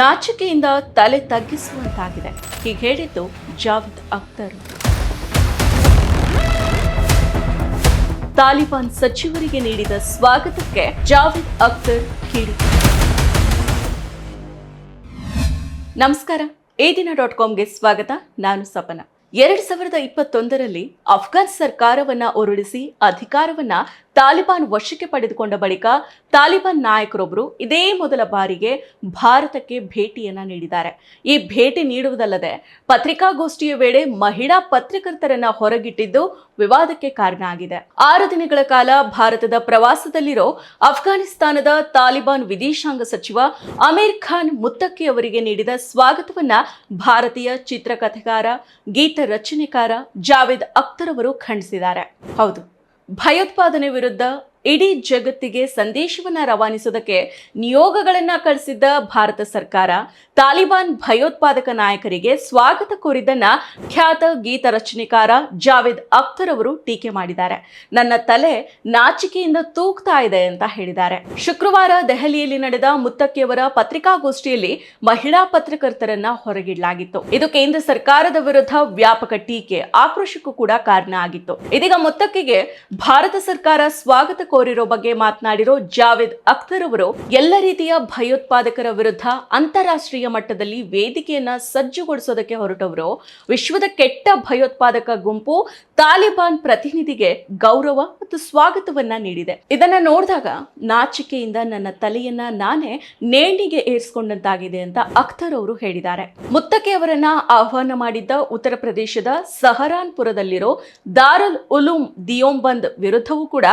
ನಾಚಿಕೆಯಿಂದ ತಲೆ ತಗ್ಗಿಸುವಂತಾಗಿದೆ. ಹೀಗೆ ಹೇಳಿದ್ದು ಜಾವೇದ್ ಅಖ್ತರ್. ತಾಲಿಬಾನ್ ಸಚಿವರಿಗೆ ನೀಡಿದ ಸ್ವಾಗತಕ್ಕೆ ಜಾವೇದ್ ಅಖ್ತರ್ ಕೇಳಿ ನಮಸ್ಕಾರ. ಈ ಡಾಟ್ ಕಾಮ್ಗೆ ಸ್ವಾಗತ. ನಾನು ಸಪನ. ಎರಡ್ ಸಾವಿರದ ಇಪ್ಪತ್ತೊಂದರಲ್ಲಿ ಅಫ್ಘಾನ್ ಸರ್ಕಾರವನ್ನ ಉರುಳಿಸಿ ಅಧಿಕಾರವನ್ನ ತಾಲಿಬಾನ್ ವಶಕ್ಕೆ ಪಡೆದುಕೊಂಡ ಬಳಿಕ ತಾಲಿಬಾನ್ ನಾಯಕರೊಬ್ಬರು ಇದೇ ಮೊದಲ ಬಾರಿಗೆ ಭಾರತಕ್ಕೆ ಭೇಟಿಯನ್ನ ನೀಡಿದ್ದಾರೆ. ಈ ಭೇಟಿ ನೀಡುವುದಲ್ಲದೆ ಪತ್ರಿಕಾಗೋಷ್ಠಿಯ ವೇಳೆ ಮಹಿಳಾ ಪತ್ರಕರ್ತರನ್ನ ಹೊರಗಿಟ್ಟಿದ್ದು ವಿವಾದಕ್ಕೆ ಕಾರಣ ಆಗಿದೆ ಆರು ದಿನಗಳ ಕಾಲ ಭಾರತದ ಪ್ರವಾಸದಲ್ಲಿರೋ ಅಫ್ಘಾನಿಸ್ತಾನದ ತಾಲಿಬಾನ್ ವಿದೇಶಾಂಗ ಸಚಿವ ಅಮೀರ್ ಖಾನ್ ಮುತ್ತಕ್ಕಿ ಅವರಿಗೆ ನೀಡಿದ ಸ್ವಾಗತವನ್ನ ಭಾರತೀಯ ಚಿತ್ರಕಥೆಗಾರ, ಗೀತ ರಚನೆಕಾರ ಜಾವೇದ್ ಅಖ್ತರ್ ಅವರು ಖಂಡಿಸಿದ್ದಾರೆ. ಹೌದು, ಭಯೋತ್ಪಾದನೆ ವಿರುದ್ಧ ಇಡೀ ಜಗತ್ತಿಗೆ ಸಂದೇಶವನ್ನ ರವಾನಿಸೋದಕ್ಕೆ ನಿಯೋಗಗಳನ್ನ ಕಳಿಸಿದ್ದ ಭಾರತ ಸರ್ಕಾರ, ತಾಲಿಬಾನ್ ಭಯೋತ್ಪಾದಕ ನಾಯಕರಿಗೆ ಸ್ವಾಗತ ಕೋರಿದ್ದನ್ನ ಖ್ಯಾತ ಗೀತ ರಚನೆಕಾರ ಜಾವೇದ್ ಅಖ್ತರ್ ಅವರು ಟೀಕೆ ಮಾಡಿದ್ದಾರೆ. ನನ್ನ ತಲೆ ನಾಚಿಕೆಯಿಂದ ತೂಕ್ತಾ ಇದೆ ಅಂತ ಹೇಳಿದ್ದಾರೆ. ಶುಕ್ರವಾರ ದೆಹಲಿಯಲ್ಲಿ ನಡೆದ ಮುತ್ತಕ್ಕಿಯವರ ಪತ್ರಿಕಾಗೋಷ್ಠಿಯಲ್ಲಿ ಮಹಿಳಾ ಪತ್ರಕರ್ತರನ್ನ ಹೊರಗಿಡಲಾಗಿತ್ತು. ಇದು ಕೇಂದ್ರ ಸರ್ಕಾರದ ವಿರುದ್ಧ ವ್ಯಾಪಕ ಟೀಕೆ ಆಕ್ರೋಶಕ್ಕೂ ಕೂಡ ಕಾರಣ ಆಗಿತ್ತು. ಇದೀಗ ಮುತ್ತಕ್ಕಿಗೆ ಭಾರತ ಸರ್ಕಾರ ಸ್ವಾಗತ ಕೋರಿರೋ ಬಗ್ಗೆ ಮಾತನಾಡಿರೋ ಜಾವೇದ್ ಅಖ್ತರ್ ಅವರು, ಎಲ್ಲ ರೀತಿಯ ಭಯೋತ್ಪಾದಕರ ವಿರುದ್ಧ ಅಂತಾರಾಷ್ಟ್ರೀಯ ಮಟ್ಟದಲ್ಲಿ ವೇದಿಕೆಯನ್ನ ಸಜ್ಜುಗೊಳಿಸೋದಕ್ಕೆ ಹೊರಟವರು, ವಿಶ್ವದ ಕೆಟ್ಟ ಭಯೋತ್ಪಾದಕ ಗುಂಪು ತಾಲಿಬಾನ್ ಪ್ರತಿನಿಧಿಗೆ ಗೌರವ ಮತ್ತು ಸ್ವಾಗತವನ್ನ ನೀಡಿದೆ. ಇದನ್ನ ನೋಡಿದಾಗ ನಾಚಿಕೆಯಿಂದ ನನ್ನ ತಲೆಯನ್ನ ನಾನೇ ನೇಣಿಗೆ ಏರಿಸಿಕೊಂಡಂತಾಗಿದೆ ಅಂತ ಅಖ್ತರ್ ಅವರು ಹೇಳಿದ್ದಾರೆ. ಮುತ್ತಕೆ ಅವರನ್ನ ಆಹ್ವಾನ ಮಾಡಿದ್ದ ಉತ್ತರ ಪ್ರದೇಶದ ಸಹರಾನ್ಪುರದಲ್ಲಿರೋ ದಾರುಲ್ ಉಲೂಮ್ ದಿಯೋಂಬಂದ್ ವಿರುದ್ಧವೂ ಕೂಡ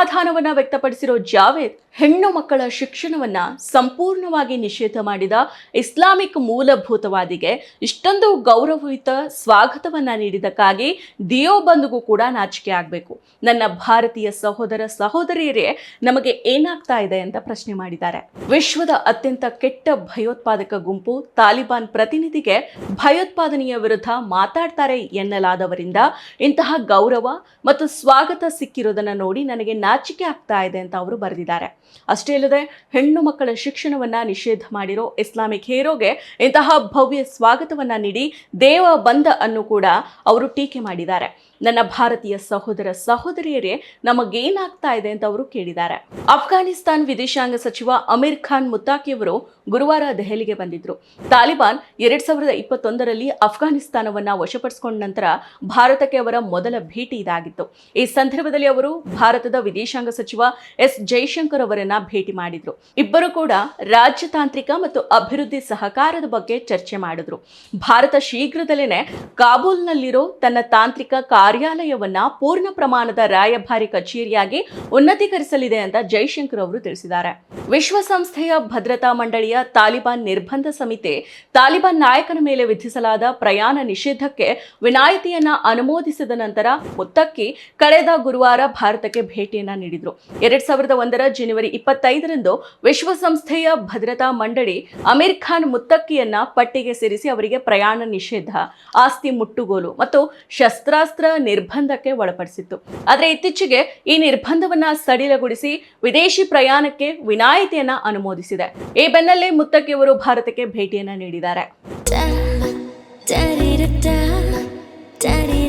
ಅಸಮಾಧಾನವನ್ನ ವ್ಯಕ್ತಪಡಿಸಿರೋ ಜಾವೇದ್ ಹೆಣ್ಣು ಮಕ್ಕಳ ಶಿಕ್ಷಣವನ್ನ ಸಂಪೂರ್ಣವಾಗಿ ನಿಷೇಧ ಮಾಡಿದ ಇಸ್ಲಾಮಿಕ್ ಮೂಲಭೂತವಾದಿಗೆ ಇಷ್ಟೊಂದು ಗೌರವಯುತ ಸ್ವಾಗತವನ್ನ ನೀಡಿದ್ದಕ್ಕಾಗಿ ದಿಯೋಬಂದ್ಗೂ ಕೂಡ ನಾಚಿಕೆ ಆಗಬೇಕು. ನನ್ನ ಭಾರತೀಯ ಸಹೋದರ ಸಹೋದರಿಯರೇ, ನಮಗೆ ಏನಾಗ್ತಾ ಇದೆ ಅಂತ ಪ್ರಶ್ನೆ ಮಾಡಿದ್ದಾರೆ. ವಿಶ್ವದ ಅತ್ಯಂತ ಕೆಟ್ಟ ಭಯೋತ್ಪಾದಕ ಗುಂಪು ತಾಲಿಬಾನ್ ಪ್ರತಿನಿಧಿಗೆ ಭಯೋತ್ಪಾದನೆಯ ವಿರುದ್ಧ ಮಾತಾಡ್ತಾರೆ ಎನ್ನಲಾದವರಿಂದ ಇಂತಹ ಗೌರವ ಮತ್ತು ಸ್ವಾಗತ ಸಿಕ್ಕಿರೋದನ್ನ ನೋಡಿ ನನಗೆ ನಾಚಿಕೆ ಆಗ್ತಾ ಇದೆ ಅಂತ ಅವರು ಬರೆದಿದ್ದಾರೆ. ಅಷ್ಟೇ ಅಲ್ಲದೆ ಹೆಣ್ಣು ಮಕ್ಕಳ ಶಿಕ್ಷಣವನ್ನ ನಿಷೇಧ ಮಾಡಿರೋ ಇಸ್ಲಾಮಿಕ್ ಹೀರೋಗೆ ಇಂತಹ ಭವ್ಯ ಸ್ವಾಗತವನ್ನ ನೀಡಿ ದೇವ ಬಂದ ಅನ್ನು ಕೂಡ ಅವರು ಟೀಕೆ ಮಾಡಿದ್ದಾರೆ. ನನ್ನ ಭಾರತೀಯ ಸಹೋದರ ಸಹೋದರಿಯರೇ, ನಮಗೇನಾಗ್ತಾ ಇದೆ ಅಂತ ಅವರು ಕೇಳಿದ್ದಾರೆ. ಅಫ್ಘಾನಿಸ್ತಾನ್ ವಿದೇಶಾಂಗ ಸಚಿವ ಅಮೀರ್ ಖಾನ್ ಮುತ್ತಾಕಿಯವರು ಗುರುವಾರ ದೆಹಲಿಗೆ ಬಂದಿದ್ರು. ತಾಲಿಬಾನ್ ಎರಡ್ ಸಾವಿರದ ಇಪ್ಪತ್ತೊಂದರಲ್ಲಿ ಅಫ್ಘಾನಿಸ್ತಾನವನ್ನ ವಶಪಡಿಸಿಕೊಂಡ ನಂತರ ಭಾರತಕ್ಕೆ ಅವರ ಮೊದಲ ಭೇಟಿ ಇದಾಗಿತ್ತು. ಈ ಸಂದರ್ಭದಲ್ಲಿ ಅವರು ಭಾರತದ ವಿದೇಶಾಂಗ ಸಚಿವ ಎಸ್ ಜೈಶಂಕರ್ ಅವರನ್ನ ಭೇಟಿ ಮಾಡಿದ್ರು. ಇಬ್ಬರು ಕೂಡ ರಾಜ್ಯತಾಂತ್ರಿಕ ಮತ್ತು ಅಭಿವೃದ್ಧಿ ಸಹಕಾರದ ಬಗ್ಗೆ ಚರ್ಚೆ ಮಾಡಿದ್ರು. ಭಾರತ ಶೀಘ್ರದಲ್ಲೇನೆ ಕಾಬೂಲ್ನಲ್ಲಿರೋ ತನ್ನ ತಾಂತ್ರಿಕ ಕಾರ್ಯಾಲಯವನ್ನ ಪೂರ್ಣ ಪ್ರಮಾಣದ ರಾಯಭಾರಿ ಕಚೇರಿಯಾಗಿ ಉನ್ನತೀಕರಿಸಲಿದೆ ಅಂತ ಜೈಶಂಕರ್ ಅವರು ತಿಳಿಸಿದ್ದಾರೆ. ವಿಶ್ವಸಂಸ್ಥೆಯ ಭದ್ರತಾ ಮಂಡಳಿಯ ತಾಲಿಬಾನ್ ನಿರ್ಬಂಧ ಸಮಿತಿ, ತಾಲಿಬಾನ್ ನಾಯಕನ ಮೇಲೆ ವಿಧಿಸಲಾದ ಪ್ರಯಾಣ ನಿಷೇಧಕ್ಕೆ ವಿನಾಯಿತಿಯನ್ನ ಅನುಮೋದಿಸಿದ ನಂತರ, ಮುತ್ತಕ್ಕಿ ಕಳೆದ ಗುರುವಾರ ಭಾರತಕ್ಕೆ ಭೇಟಿಯನ್ನ ನೀಡಿದ್ರು ಎರಡ್ ಸಾವಿರದ ಒಂದರ ಜನವರಿ ಇಪ್ಪತ್ತೈದರಂದು ವಿಶ್ವಸಂಸ್ಥೆಯ ಭದ್ರತಾ ಮಂಡಳಿ ಅಮೀರ್ ಖಾನ್ ಮುತ್ತಕ್ಕಿಯನ್ನ ಪಟ್ಟಿಗೆ ಸೇರಿಸಿ ಅವರಿಗೆ ಪ್ರಯಾಣ ನಿಷೇಧ ಆಸ್ತಿ ಮುಟ್ಟುಗೋಲು ಮತ್ತು ಶಸ್ತ್ರಾಸ್ತ್ರ ನಿರ್ಬಂಧಕ್ಕೆ ಒಳಪಡಿಸಿತ್ತು ಆದರೆ ಇತ್ತೀಚೆಗೆ ಈ ನಿರ್ಬಂಧವನ್ನ ಸಡಿಲಗೊಳಿಸಿ ವಿದೇಶಿ ಪ್ರಯಾಣಕ್ಕೆ ವಿನಾಯಿತಿಯನ್ನ ಅನುಮೋದಿಸಿದೆ ಈ ಬೆನ್ನಲ್ಲೇ ಮುತ್ತಕ್ಕಿಯವರು ಭಾರತಕ್ಕೆ ಭೇಟಿಯನ್ನ ನೀಡಿದ್ದಾರೆ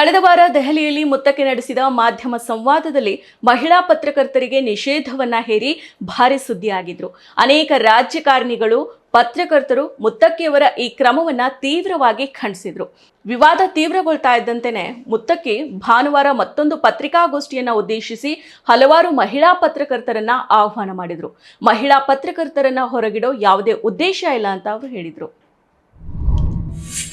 ಕಳೆದ ವಾರ ದೆಹಲಿಯಲ್ಲಿ ಮುತ್ತಕ್ಕೆ ನಡೆಸಿದ ಮಾಧ್ಯಮ ಸಂವಾದದಲ್ಲಿ ಮಹಿಳಾ ಪತ್ರಕರ್ತರಿಗೆ ನಿಷೇಧವನ್ನ ಹೇರಿ ಭಾರಿ ಸುದ್ದಿಯಾಗಿದ್ರು. ಅನೇಕ ರಾಜ್ಯಕಾರಣಿಗಳು ಪತ್ರಕರ್ತರು ಮುತ್ತಕ್ಕಿಯವರ ಈ ಕ್ರಮವನ್ನ ತೀವ್ರವಾಗಿ ಖಂಡಿಸಿದ್ರು. ವಿವಾದ ತೀವ್ರಗೊಳ್ತಾ ಇದ್ದಂತೆಯೇ ಮುತ್ತಕ್ಕಿ ಭಾನುವಾರ ಮತ್ತೊಂದು ಪತ್ರಿಕಾಗೋಷ್ಠಿಯನ್ನ ಉದ್ದೇಶಿಸಿ ಹಲವಾರು ಮಹಿಳಾ ಪತ್ರಕರ್ತರನ್ನ ಆಹ್ವಾನ ಮಾಡಿದ್ರು. ಮಹಿಳಾ ಪತ್ರಕರ್ತರನ್ನ ಹೊರಗಿಡೋ ಯಾವುದೇ ಉದ್ದೇಶ ಇಲ್ಲ ಅಂತ ಅವರು ಹೇಳಿದ್ರು.